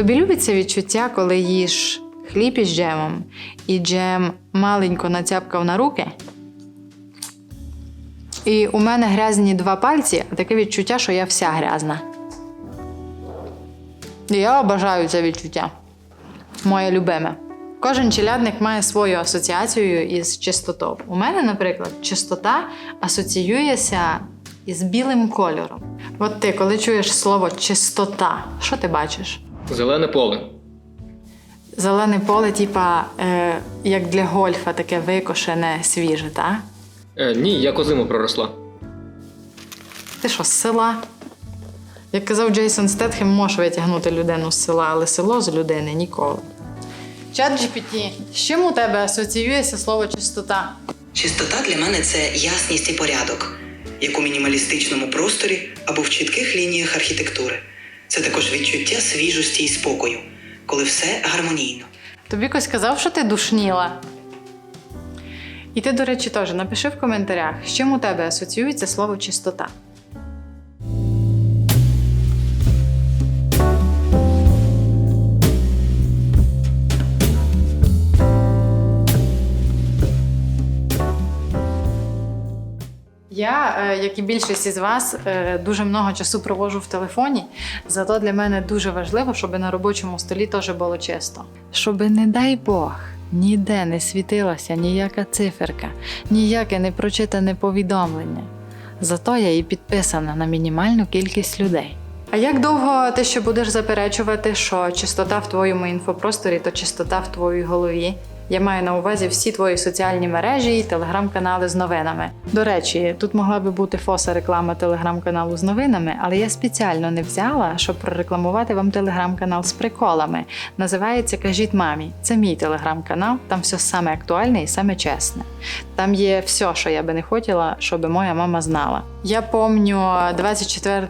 Тобі любиться відчуття, коли їш хліб із джемом, і джем маленько нацяпкав на руки. І у мене грязні два пальці, а таке відчуття, що я вся грязна. І я обожаю це відчуття. Моє любиме. Кожен челядник має свою асоціацію із чистотою. У мене, наприклад, чистота асоціюється із білим кольором. От ти, коли чуєш слово чистота, що ти бачиш? Зелене поле. Зелене поле, типа, е, як для гольфа, таке викошене, свіже, так? Е, ні, як озиму проросла. Ти що, з села? Як казав Джейсон Стетхем, можеш витягнути людину з села, але село з людини ніколи. Чат GPT, з чим у тебе асоціюється слово чистота? Чистота для мене це ясність і порядок, як у мінімалістичному просторі або в чітких лініях архітектури. Це також відчуття свіжості і спокою, коли все гармонійно. Тобі хтось казав, що ти душніла. І ти, до речі, теж напиши в коментарях, з чим у тебе асоціюється слово чистота. Як і більшість із вас, е, дуже много часу проводжу в телефоні. Зато для мене дуже важливо, щоб на робочому столі теж було чисто. Щоб, не дай Бог, ніде не світилася ніяка циферка, ніяке непрочитане повідомлення. Зато я і підписана на мінімальну кількість людей. А як довго ти ще будеш заперечувати, що чистота в твоєму інфопросторі то чистота в твоїй голові? Я маю на увазі всі твої соціальні мережі і телеграм-канали з новинами. До речі, тут могла би бути фоса реклама телеграм-каналу з новинами, але я спеціально не взяла, щоб прорекламувати вам телеграм-канал з приколами. Називається Кажіть мамі. Це мій телеграм-канал, там все саме актуальне і саме чесне. Там є все, що я би не хотіла, щоб моя мама знала. Я пам'ятаю 24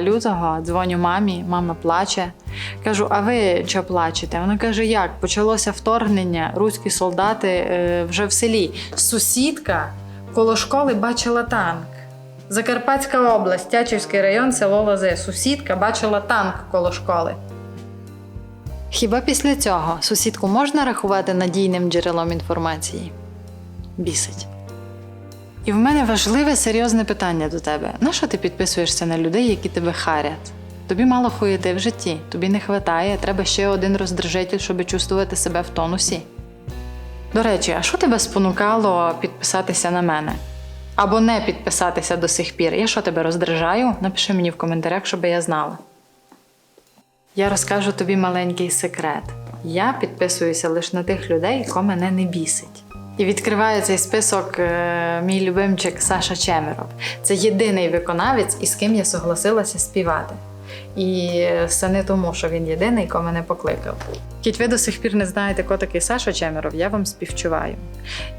лютого дзвоню мамі, мама плаче. Кажу, а ви що плачете? Вона каже, як? Почалося вторгнення, руські солдати е, вже в селі. Сусідка коло школи бачила танк. Закарпатська область, Тячівський район, село Лозе. Сусідка бачила танк коло школи. Хіба після цього сусідку можна рахувати надійним джерелом інформації? Бісить. І в мене важливе серйозне питання до тебе. На що ти підписуєшся на людей, які тебе харять? Тобі мало хуєти в житті, тобі не вистачає, треба ще один роздражитель, щоб чувствувати себе в тонусі. До речі, а що тебе спонукало підписатися на мене? Або не підписатися до сих пір? Я що тебе роздражаю? Напиши мені в коментарях, щоб я знала. Я розкажу тобі маленький секрет. Я підписуюся лише на тих людей, кого мене не бісить. І відкриває цей список е, мій любимчик Саша Чемеров. Це єдиний виконавець, із ким я согласилася співати. І це не тому, що він єдиний, кого мене покликав. Кіть ви до сих пір не знаєте, хто такий Саша Чемеров, я вам співчуваю.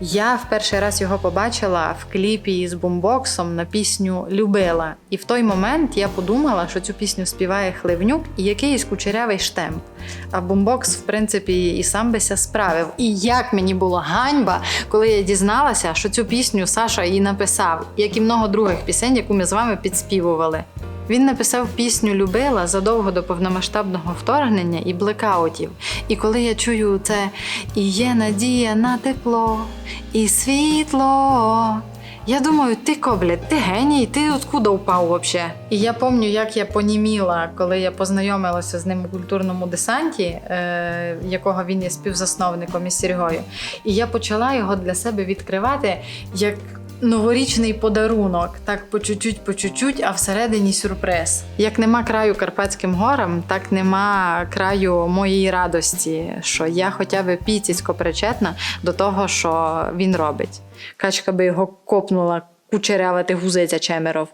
Я в перший раз його побачила в кліпі із бумбоксом на пісню Любила. І в той момент я подумала, що цю пісню співає Хливнюк і якийсь кучерявий штемп. А бумбокс, в принципі, і сам бися справив. І як мені було ганьба, коли я дізналася, що цю пісню Саша її написав, як і много других пісень, яку ми з вами підспівували. Він написав пісню Любила задовго до повномасштабного вторгнення і блекаутів. І коли я чую це і є надія на тепло, і світло. Я думаю, ти коблядь, ти геній, ти откуда упав вообще? І я пам'ятаю, як я поніміла, коли я познайомилася з ним у культурному десанті, е, якого він є співзасновником із Сергою. І я почала його для себе відкривати як новорічний подарунок, так по чуть-чуть, по чуть-чуть, а всередині сюрприз. Як нема краю Карпатським горам, так нема краю моєї радості, що я хоча б піціцько причетна до того, що він робить. Качка би його копнула кучерявити гузиця Чемеров.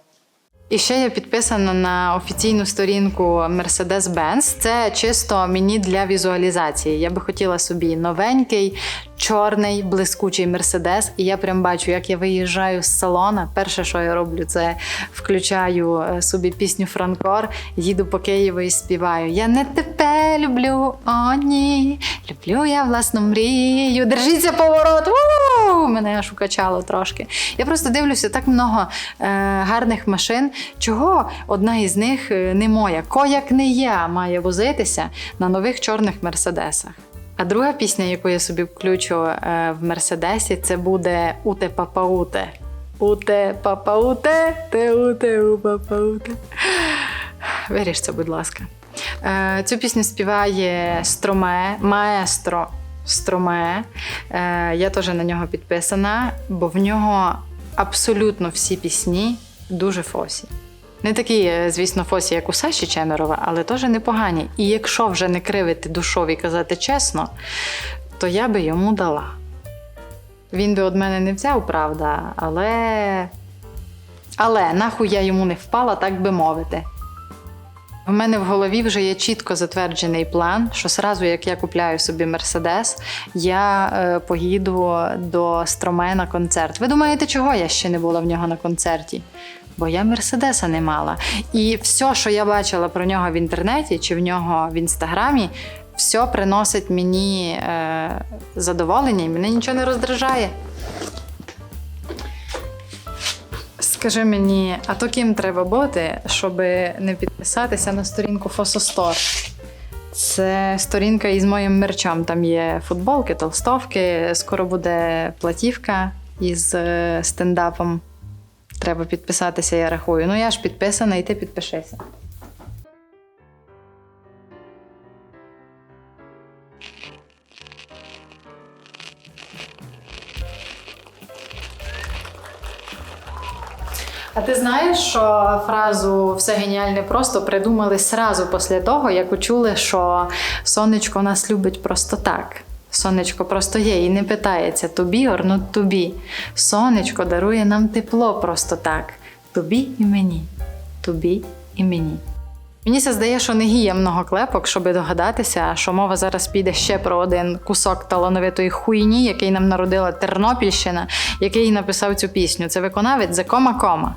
І ще я підписана на офіційну сторінку Mercedes-Benz. Це чисто мені для візуалізації. Я би хотіла собі новенький, чорний блискучий мерседес, і я прям бачу, як я виїжджаю з салона. Перше, що я роблю, це включаю е, собі пісню Франкор, їду по Києву і співаю. Я не тебе люблю, о ні. Люблю я власну мрію. Держіться поворот! У! Мене аж укачало трошки. Я просто дивлюся так много е, гарних машин. Чого одна із них е, не моя? Кояк не я має возитися на нових чорних мерседесах. А друга пісня, яку я собі включу е, в Мерседесі, це буде Уте Папауте. Уте Папауте, те уте у папауте. Виріж це, будь ласка. Е, Цю пісню співає Строме, маестро Строме. Е, Я теж на нього підписана, бо в нього абсолютно всі пісні дуже фосі. Не такі, е, звісно, фосі, як у Саші Чемерова, але теж непогані. І якщо вже не кривити душові казати чесно, то я би йому дала. Він би від мене не взяв, правда, але. Але нахуй я йому не впала, так би мовити. У мене в голові вже є чітко затверджений план, що сразу, як я купляю собі Мерседес, я е, поїду до Строме на концерт. Ви думаєте, чого я ще не була в нього на концерті? Бо я Мерседеса не мала. І все, що я бачила про нього в інтернеті чи в нього в інстаграмі, все приносить мені е, задоволення і мене нічого не роздражає. Скажи мені, а то ким треба бути, щоб не підписатися на сторінку Фосостор? Це сторінка із моїм мерчом. Там є футболки, толстовки. Скоро буде платівка із е, стендапом. Треба підписатися, я рахую. Ну я ж підписана, і ти підпишися. А ти знаєш, що фразу все геніальне просто придумали сразу після того, як почули, що сонечко нас любить просто так. Сонечко просто є і не питається тобі or not тобі. Сонечко дарує нам тепло просто так. Тобі і мені. Тобі і мені. Мені це здає, що не гіє много клепок, щоб догадатися, що мова зараз піде ще про один кусок талановитої хуйні, який нам народила Тернопільщина, який написав цю пісню. Це виконавець за кома-кома.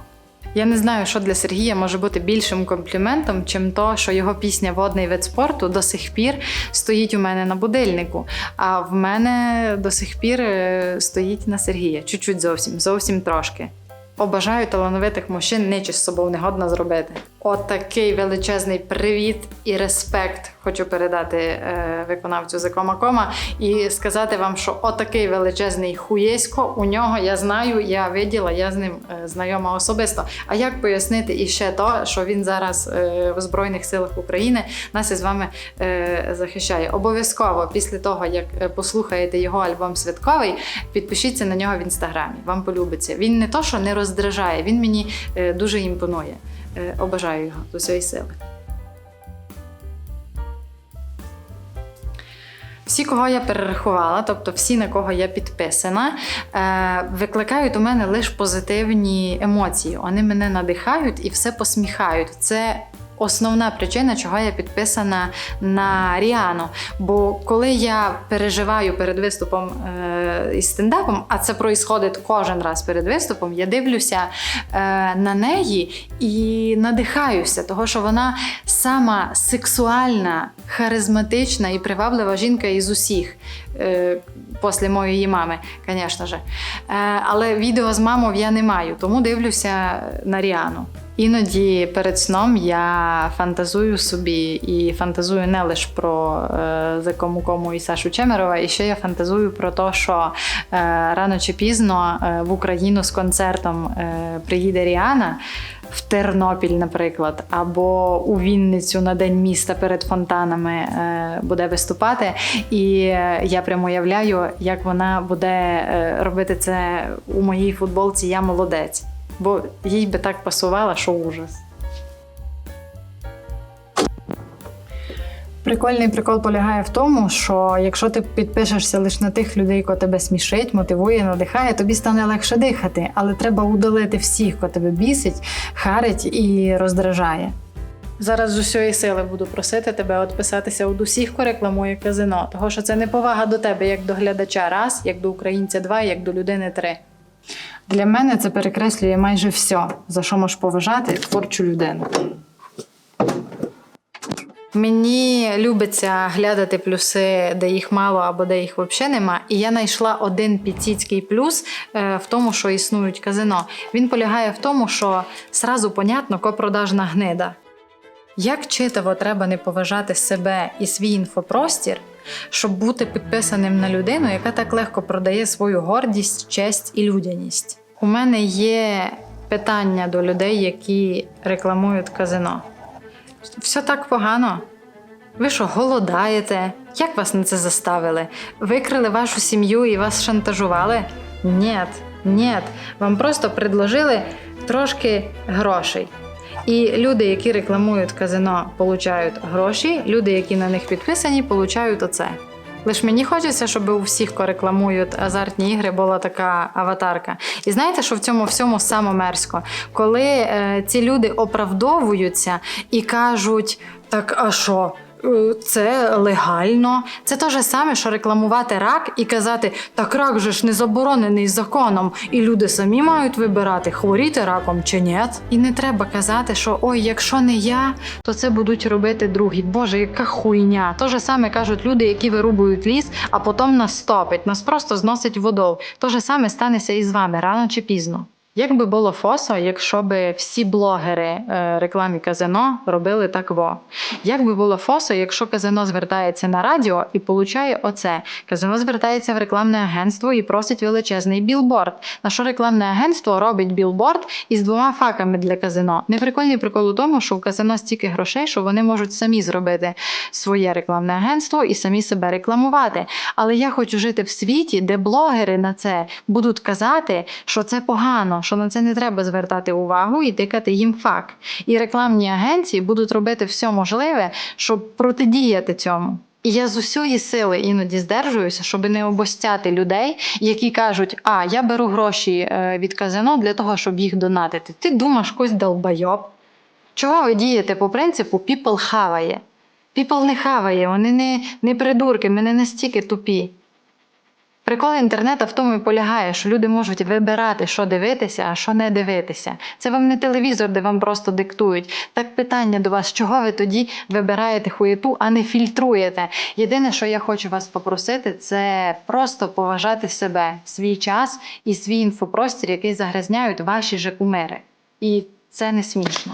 Я не знаю, що для Сергія може бути більшим компліментом, чим то, що його пісня Водний вид спорту до сих пір стоїть у мене на будильнику. А в мене до сих пір е, стоїть на Сергія. Чуть-чуть зовсім, зовсім трошки. Обажаю талановитих мужчин нічого з собою негодно зробити. Отакий величезний привіт і респект хочу передати е, виконавцю за кома кома і сказати вам, що отакий величезний хуєсько у нього я знаю, я виділа, я з ним е, знайома особисто. А як пояснити іще то, що він зараз е, в Збройних силах України нас із вами е, захищає? Обов'язково після того, як е, послухаєте його альбом святковий, підпишіться на нього в інстаграмі. Вам полюбиться. Він не то, що не роздражає, він мені е, дуже імпонує. Е, Обажаю його до своєї сили. Всі, кого я перерахувала, тобто всі, на кого я підписана, е, викликають у мене лише позитивні емоції. Вони мене надихають і все посміхають. Це основна причина, чого я підписана на Ріану. Бо коли я переживаю перед виступом е, із стендапом, а це проїсходить кожен раз перед виступом, я дивлюся е, на неї і надихаюся, того що вона сама сексуальна, харизматична і приваблива жінка із усіх. Е, Після моєї мами, звісно ж. Е, але відео з мамою я не маю, тому дивлюся на Ріану. Іноді перед сном я фантазую собі і фантазую не лише про е, Закому Кому і Сашу Чемерова, і ще я фантазую про те, що е, рано чи пізно е, в Україну з концертом е, приїде Ріана. В Тернопіль, наприклад, або у Вінницю на День міста перед фонтанами е, буде виступати. І е, я прямо уявляю, як вона буде е, робити це у моїй футболці Я молодець. Бо їй би так пасувало, що ужас. Прикольний прикол полягає в тому, що якщо ти підпишешся лише на тих людей, хто тебе смішить, мотивує, надихає, тобі стане легше дихати, але треба удалити всіх, хто тебе бісить, харить і роздражає. Зараз з усієї сили буду просити тебе відписатися від усіх, хто рекламує казино, того що це неповага до тебе як до глядача раз, як до українця два, як до людини три. Для мене це перекреслює майже все, за що можеш поважати творчу людину. Мені любиться глядати плюси, де їх мало або де їх взагалі нема. І я знайшла один підсіцький плюс е, в тому, що існують казино. Він полягає в тому, що сразу понятно, ко продажна гнида. Як читаво треба не поважати себе і свій інфопростір, щоб бути підписаним на людину, яка так легко продає свою гордість, честь і людяність. У мене є питання до людей, які рекламують казино. Все так погано. Ви що, голодаєте? Як вас на це заставили? Викрили вашу сім'ю і вас шантажували? Нєт, нєт. Вам просто предложили трошки грошей. І люди, які рекламують казино, получають гроші, люди, які на них підписані, получають оце. Лиш мені хочеться, щоб у всіх, хто рекламують азартні ігри, була така аватарка. І знаєте, що в цьому всьому саме мерзко? Коли е, ці люди оправдовуються і кажуть: так, а що? Це легально. Це те ж саме, що рекламувати рак і казати, так рак же ж не заборонений законом, і люди самі мають вибирати, хворіти раком чи ні. І не треба казати, що ой, якщо не я, то це будуть робити другі. Боже, яка хуйня. То же саме кажуть люди, які вирубують ліс, а потім нас стопить, нас просто зносить водою. То же саме станеться і з вами рано чи пізно. Як би було фосо, якщо би всі блогери е, рекламі казино робили так во? Як би було фосо, якщо казино звертається на радіо і получає оце? Казино звертається в рекламне агентство і просить величезний білборд. На що рекламне агентство робить білборд із двома факами для казино? Неприкольний прикол у тому, що в казино стільки грошей, що вони можуть самі зробити своє рекламне агентство і самі себе рекламувати. Але я хочу жити в світі, де блогери на це будуть казати, що це погано, що на це не треба звертати увагу і тикати їм факт. І рекламні агенції будуть робити все можливе, щоб протидіяти цьому. І я з усієї сили іноді здержуюся, щоб не обостяти людей, які кажуть: А, я беру гроші е, від казино для того, щоб їх донатити. Ти думаєш, когось долбайоб. Чого ви дієте по принципу people хаває? People не хаває, вони не, не придурки, не настільки тупі. Прикол інтернету в тому і полягає, що люди можуть вибирати, що дивитися, а що не дивитися. Це вам не телевізор, де вам просто диктують. Так питання до вас, чого ви тоді вибираєте хуєту, а не фільтруєте. Єдине, що я хочу вас попросити, це просто поважати себе, свій час і свій інфопростір, який загрязняють ваші же кумири. І це не смішно.